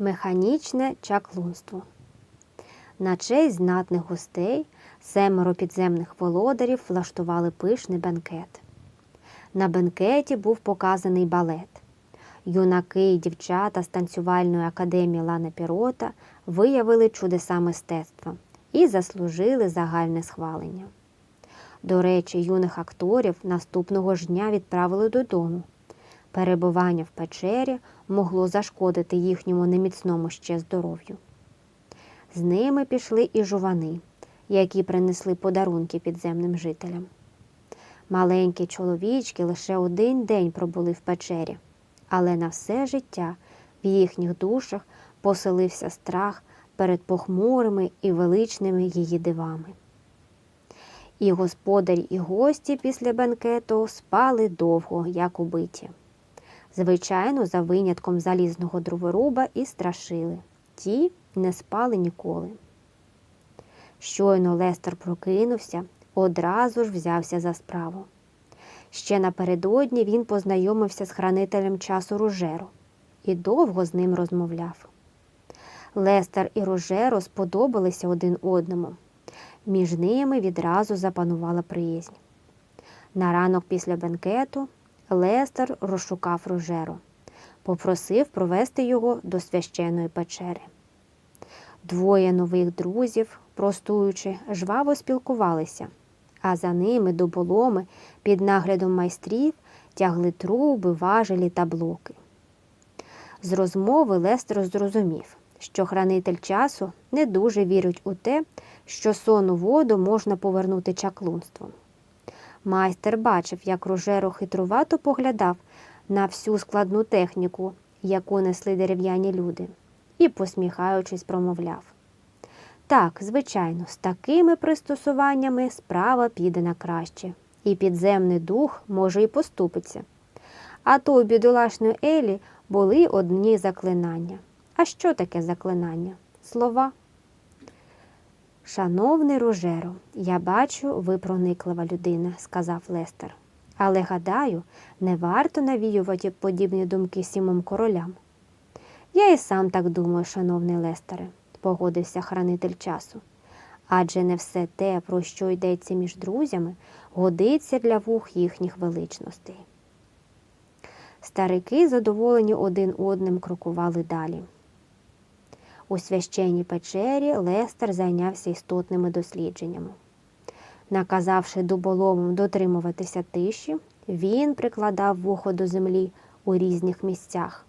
Механічне чаклунство. На честь знатних гостей семеро підземних володарів влаштували пишний бенкет. На бенкеті був показаний балет. Юнаки і дівчата з танцювальної академії Лана Пірота виявили чудеса мистецтва і заслужили загальне схвалення. До речі, юних акторів наступного ж дня відправили додому. Перебування в печері могло зашкодити їхньому неміцному ще здоров'ю. З ними пішли і жувани, які принесли подарунки підземним жителям. Маленькі чоловічки лише один день пробули в печері, але на все життя в їхніх душах поселився страх перед похмурими і величними її дивами. І господарі, і гості після бенкету спали довго, як убиті. Звичайно, за винятком залізного дроворуба і страшили. Ті не спали ніколи. Щойно Лестер прокинувся, одразу ж взявся за справу. Ще напередодні він познайомився з хранителем часу Ружеро і довго з ним розмовляв. Лестер і Ружеро сподобалися один одному. Між ними відразу запанувала приязнь. На ранок після бенкету Лестер розшукав Ружеро, попросив провести його до священої печери. Двоє нових друзів, простуючи, жваво спілкувалися, а за ними доболоми під наглядом майстрів тягли труби, важелі та блоки. З розмови Лестер зрозумів, що хранитель часу не дуже вірить у те, що сонну воду можна повернути чаклунством. Майстер бачив, як Рожеро хитрувато поглядав на всю складну техніку, яку несли дерев'яні люди, і, посміхаючись, промовляв. Так, звичайно, з такими пристосуваннями справа піде на краще, і підземний дух може і поступиться. А то у бідолашної Елі були одні заклинання. А що таке заклинання? Слова. Шановний Рожеро, я бачу, ви прониклива людина, сказав Лестер. Але гадаю, не варто навіювати подібні думки сімом королям. Я і сам так думаю, шановний Лестере, погодився хранитель часу. Адже не все те, про що йдеться між друзями, годиться для вух їхніх величностей. Старики, задоволені один одним, крокували далі. У священній печері Лестер зайнявся істотними дослідженнями. Наказавши дуболомам дотримуватися тиші, він прикладав вухо до землі у різних місцях,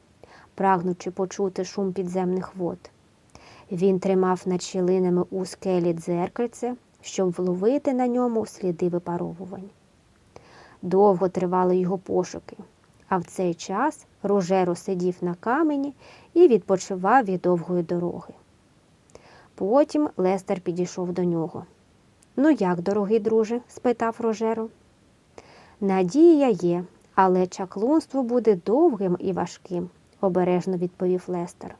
прагнучи почути шум підземних вод. Він тримав над щілинами у скелі дзеркальце, щоб вловити на ньому сліди випаровувань. Довго тривали його пошуки, а в цей час Ружеро сидів на камені і відпочивав від довгої дороги. Потім Лестер підійшов до нього. Ну, як, дорогий друже? спитав Рожеро. Надія є, але чаклунство буде довгим і важким, обережно відповів Лестер.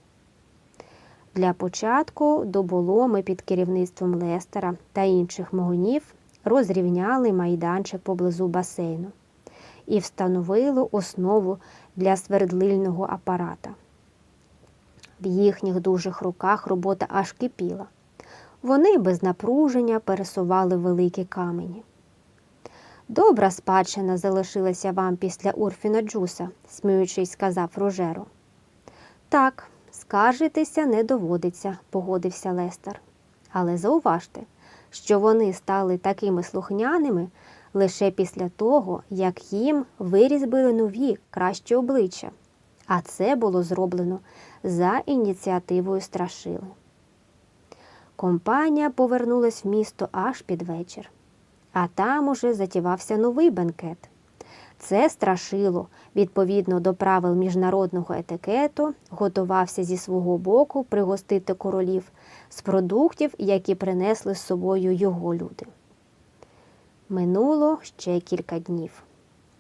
Для початку доболоми під керівництвом Лестера та інших могунів розрівняли майданчик поблизу басейну і встановили основу для свердлильного апарата. В їхніх дужих руках робота аж кипіла. Вони без напруження пересували великі камені. Добра спадщина залишилася вам після Урфіна Джуса, сміючись, сказав Рожеро. Так, скаржитися не доводиться, погодився Лестер. Але зауважте, що вони стали такими слухняними лише після того, як їм вирізбили нові кращі обличчя. А це було зроблено за ініціативою страшили. Компанія повернулась в місто аж під вечір, а там уже затівався новий бенкет. Це страшило, відповідно до правил міжнародного етикету, готувався зі свого боку пригостити королів з продуктів, які принесли з собою його люди. Минуло ще кілька днів.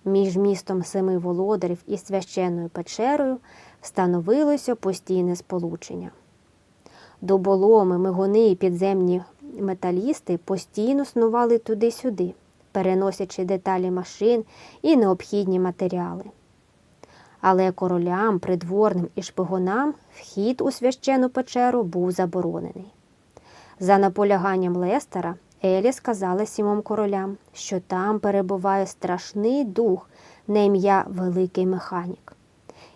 Між містом семи володарів і священною печерою встановилося постійне сполучення. Доболоми, мигуни і підземні металісти постійно снували туди-сюди, переносячи деталі машин і необхідні матеріали. Але королям, придворним і шпигунам вхід у священу печеру був заборонений. За наполяганням Лестера Елі сказала сімом королям, що там перебуває страшний дух на ім'я Великий Механік.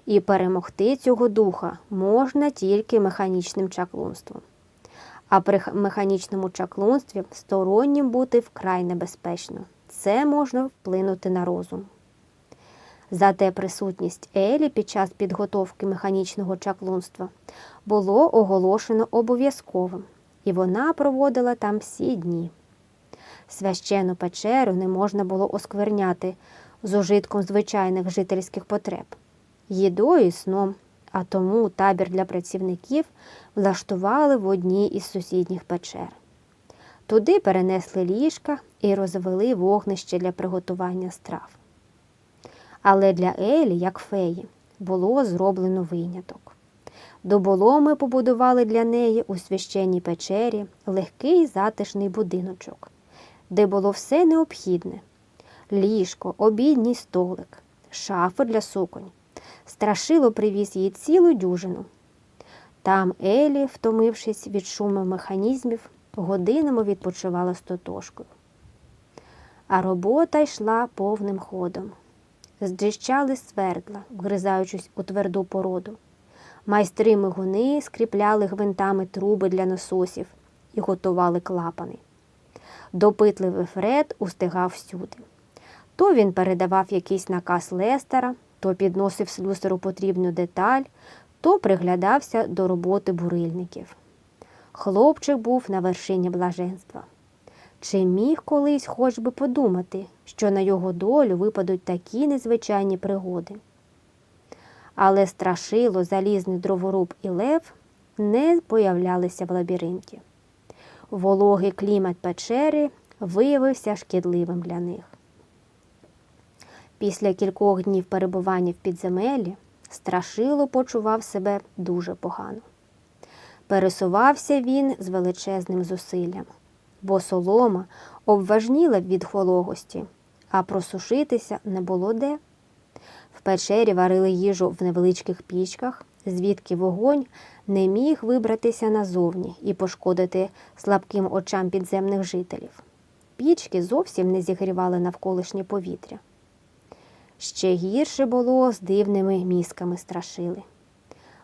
І перемогти цього духа можна тільки механічним чаклунством. А при механічному чаклунстві стороннім бути вкрай небезпечно. Це можна вплинути на розум. Зате присутність Елі під час підготовки механічного чаклунства було оголошено обов'язковим, і вона проводила там всі дні. Священу печеру не можна було оскверняти з ужитком звичайних жительських потреб, їдою і сном, а тому табір для працівників влаштували в одній із сусідніх печер. Туди перенесли ліжка і розвели вогнище для приготування страв. Але для Елі, як феї, було зроблено виняток. Доболоми побудували для неї у священній печері легкий затишний будиночок, де було все необхідне: ліжко, обідній столик, шафи для суконь. Страшило привіз їй цілу дюжину. Там Елі, втомившись від шуму механізмів, годинами відпочивала з тотошкою. А робота йшла повним ходом. Здріщали свердла, вгризаючись у тверду породу. Майстри мигуни скріпляли гвинтами труби для насосів і готували клапани. Допитливий Фред устигав всюди. То він передавав якийсь наказ Лестера, то підносив слюсару потрібну деталь, то приглядався до роботи бурильників. Хлопчик був на вершині блаженства. Чи міг колись хоч би подумати, що на його долю випадуть такі незвичайні пригоди? Але страшило, залізний дроворуб і лев не появлялися в лабіринті. Вологий клімат печери виявився шкідливим для них. Після кількох днів перебування в підземеллі страшило почував себе дуже погано. Пересувався він з величезним зусиллям, бо солома обважніла від вологості, а просушитися не було де. Печері варили їжу в невеличких пічках, звідки вогонь не міг вибратися назовні і пошкодити слабким очам підземних жителів. Пічки зовсім не зігрівали навколишнє повітря. Ще гірше було з дивними мізками страшили.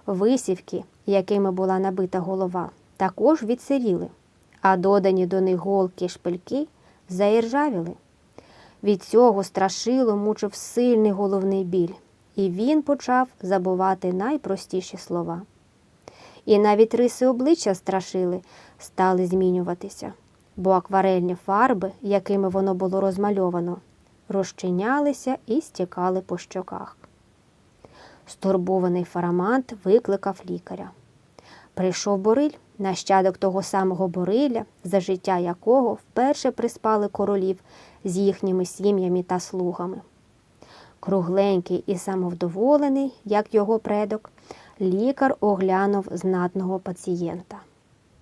Висівки, якими була набита голова, також відсиріли, а додані до них голки шпильки заіржавіли. Від цього страшило мучив сильний головний біль, і він почав забувати найпростіші слова. І навіть риси обличчя страшили, стали змінюватися, бо акварельні фарби, якими воно було розмальовано, розчинялися і стікали по щоках. Стурбований фарамант викликав лікаря. Прийшов Бориль, нащадок того самого Бориля, за життя якого вперше приспали королів з їхніми сім'ями та слугами. Кругленький і самовдоволений, як його предок, лікар оглянув знатного пацієнта.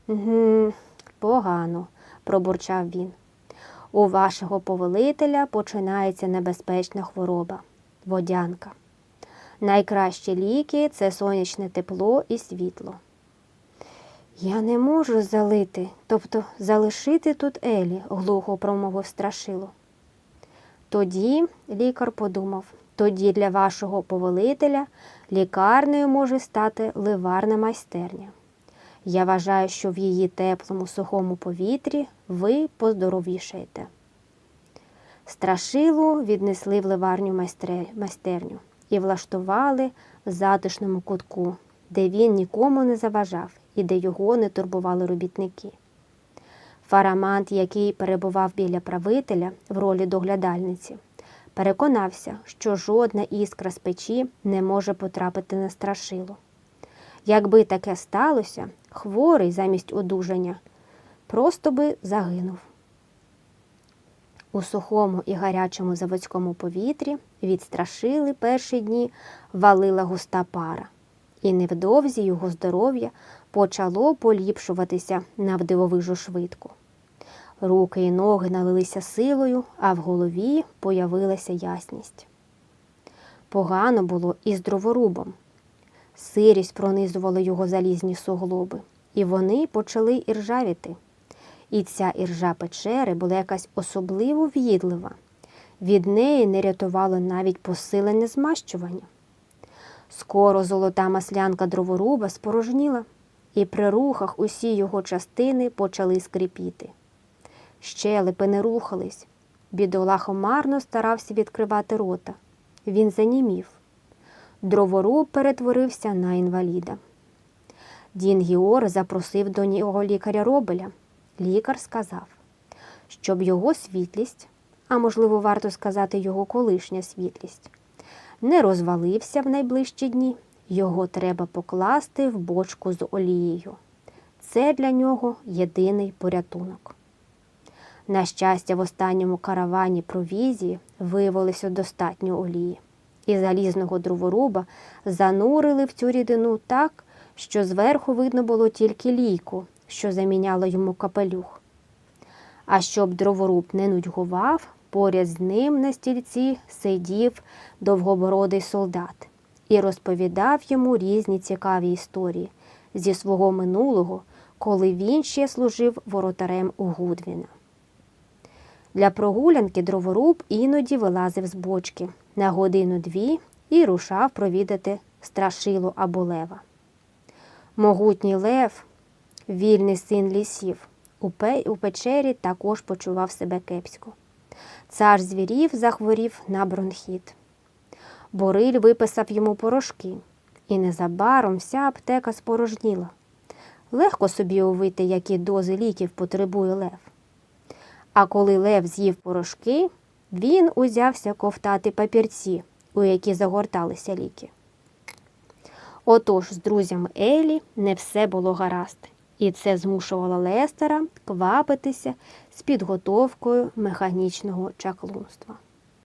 «Гм, погано, пробурчав він. У вашого повелителя починається небезпечна хвороба водянка. Найкращі ліки це сонячне тепло і світло. Я не можу залити, тобто залишити тут Елі, глухо промовив страшило. Тоді, лікар подумав, тоді для вашого повелителя лікарнею може стати ливарна майстерня. Я вважаю, що в її теплому сухому повітрі ви поздоровішаєте. Страшилу віднесли в ливарню майстерню і влаштували в затишному кутку, де він нікому не заважав і де його не турбували робітники. Фарамант, який перебував біля правителя в ролі доглядальниці, переконався, що жодна іскра з печі не може потрапити на страшило. Якби таке сталося, хворий замість одужання просто би загинув. У сухому і гарячому заводському повітрі від страшили перші дні валила густа пара, і невдовзі його здоров'я почало поліпшуватися навдивовижу швидко. Руки і ноги налилися силою, а в голові появилася ясність. Погано було і з дроворубом. Сирість пронизувала його залізні суглоби, і вони почали іржавіти. І ця іржа печери була якась особливо в'їдлива. Від неї не рятувало навіть посилене змащування. Скоро золота маслянка дроворуба спорожніла, і при рухах усі його частини почали скрипіти. Щелепи не рухались. Бідолаха марно старався відкривати рота. Він занімів. Дроворуб перетворився на інваліда. Дін Гіор запросив до нього лікаря Робеля. Лікар сказав, щоб його світлість, а можливо, варто сказати, його колишня світлість, не розвалився в найближчі дні, його треба покласти в бочку з олією. Це для нього єдиний порятунок. На щастя, в останньому каравані провізії виявилося достатньо олії, і залізного дроворуба занурили в цю рідину так, що зверху видно було тільки лійку, що заміняла йому капелюх. А щоб дроворуб не нудьгував, поряд з ним на стільці сидів довгобородий солдат і розповідав йому різні цікаві історії зі свого минулого, коли він ще служив воротарем у Гудвіна. Для прогулянки дроворуб іноді вилазив з бочки на годину-дві і рушав провідати страшилу або лева. Могутній лев, вільний син лісів, у печері також почував себе кепсько. Цар звірів захворів на бронхіт. Бориль виписав йому порошки, і незабаром вся аптека спорожніла. Легко собі уявити, які дози ліків потребує лев. А коли лев з'їв порошки, він узявся ковтати папірці, у які загорталися ліки. Отож, з друзями Елі не все було гаразд, і це змушувало Лестера квапитися з підготовкою механічного чаклунства.